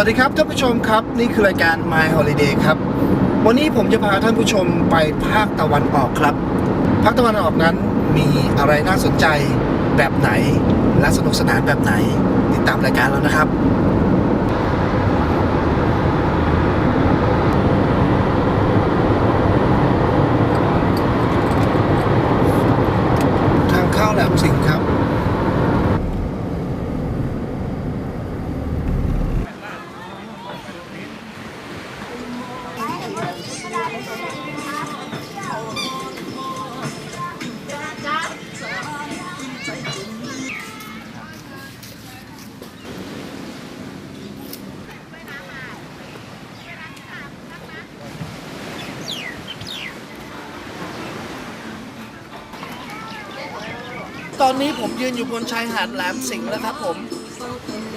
วัสดีครับท่านผู้ชมครับ นี่คือรายการ My Holiday ครับ วันนี้ผมจะพาท่านผู้ชมไปภาคตะวันออกครับ ภาคตะวันออกนั้นมีอะไรน่าสนใจแบบไหน และสนุกสนานแบบไหน ติดตามรายการแล้วนะครับทางเข้าแหลมสิงห์ ตอนนี้ผมยืนอยู่บนชายหาดแหลมสิงห์แล้วครับผม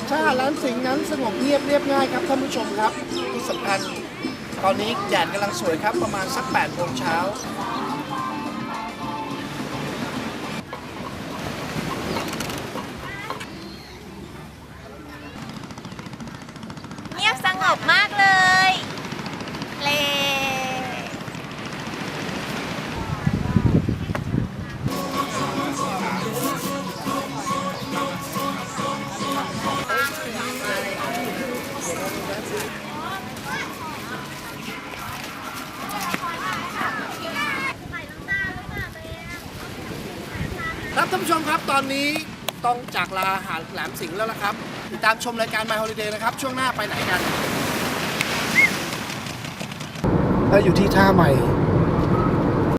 ชายหาดแหลมสิงห์นั้นสงบเงียบเรียบง่ายครับท่านผู้ชมครับที่สำคัญตอนนี้แดดกำลังสวยครับประมาณสัก8โมงเช้าเงียบสงบมากเลย เล ครับท่านผู้ชมครับตอนนี้ต้องจากลาหาดแหลมสิงห์แล้วละครับ ติดตามชมรายการ My Holiday นะครับ ช่วงหน้าไปไหนกัน เราอยู่ที่ท่าใหม่